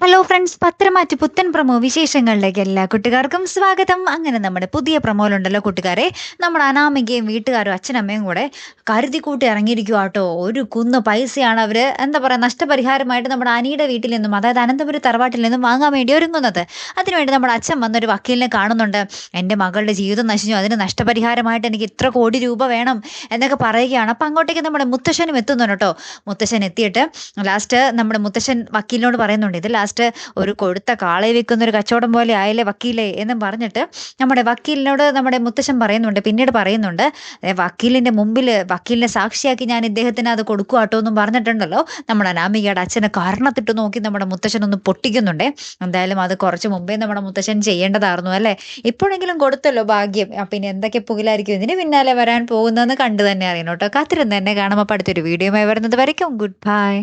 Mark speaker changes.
Speaker 1: Hello friends പത്രമാറ്റ് പുത്തൻ promo വിശേഷങ്ങളിലേക്ക് എല്ലാ കൂട്ടുകാർക്കും സ്വാഗതം. അങ്ങനെ നമ്മുടെ പുതിയ പ്രമോയിലുണ്ടല്ലോ കൂട്ടുകാരെ. നമ്മുടെ അനാമികയും വീട്ടുകാരും അച്ഛനമ്മയും കൂടെ കരുതി കൂട്ടി ഇറങ്ങിയിരിക്കുക ഒരു കുന്ന് പൈസയാണ് അവർ എന്താ പറയുക നഷ്ടപരിഹാരമായിട്ട് നമ്മുടെ അനിയുടെ വീട്ടിൽ നിന്നും അതായത് അനന്തപുരം തറവാട്ടിൽ നിന്നും വാങ്ങാൻ വേണ്ടി ഒരുങ്ങുന്നത്. അതിനുവേണ്ടി നമ്മുടെ അച്ഛൻ വന്നൊരു വക്കീലിനെ കാണുന്നുണ്ട്. എന്റെ മകളുടെ ജീവിതം നശിച്ചു. അതിന് നഷ്ടപരിഹാരമായിട്ട് എനിക്ക് ഇത്ര കോടി രൂപ വേണം എന്നൊക്കെ പറയുകയാണ്. അപ്പം അങ്ങോട്ടേക്ക് നമ്മുടെ മുത്തശ്ശനും എത്തുന്നുണ്ട് കേട്ടോ. മുത്തശ്ശൻ എത്തിയിട്ട് ലാസ്റ്റ് നമ്മുടെ മുത്തശ്ശൻ വക്കീലിനോട് പറയുന്നുണ്ട് ഇത് ലാസ്റ്റ് ഒരു കൊടുത്ത കാളയെ വെക്കുന്ന ഒരു കച്ചവടം പോലെ ആയില്ലേ വക്കീലേ? എന്നും പറഞ്ഞിട്ട് നമ്മുടെ വക്കീലിനോട് നമ്മുടെ മുത്തശ്ശൻ പറയുന്നുണ്ട് പിന്നീട് പറയുന്നുണ്ട് വക്കീലിന്റെ മുമ്പിൽ വക്കീലിനെ സാക്ഷിയാക്കി ഞാൻ ഇദ്ദേഹത്തിന് അത് കൊടുക്കുക കേട്ടോ എന്നും പറഞ്ഞിട്ടുണ്ടല്ലോ. നമ്മുടെ അനാമികയുടെ അച്ഛനെ കാരണത്തിട്ട് നോക്കി നമ്മുടെ മുത്തശ്ശൻ ഒന്ന് പൊട്ടിക്കുന്നുണ്ടേ. എന്തായാലും അത് കുറച്ച് മുമ്പേ നമ്മുടെ മുത്തശ്ശൻ ചെയ്യേണ്ടതായിരുന്നു അല്ലേ? ഇപ്പോഴെങ്കിലും കൊടുത്തല്ലോ ഭാഗ്യം. പിന്നെ എന്തൊക്കെ പുകിലായിരിക്കും ഇതിന് പിന്നാലെ വരാൻ പോകുന്നതെന്ന് കണ്ടു തന്നെ അറിയണം കേട്ടോ. കാത്തിരുന്ന് തന്നെ കാണുമ്പോൾ അടുത്തൊരു വീഡിയോയുമായി വരുന്നത് വരയ്ക്കും. Good bye.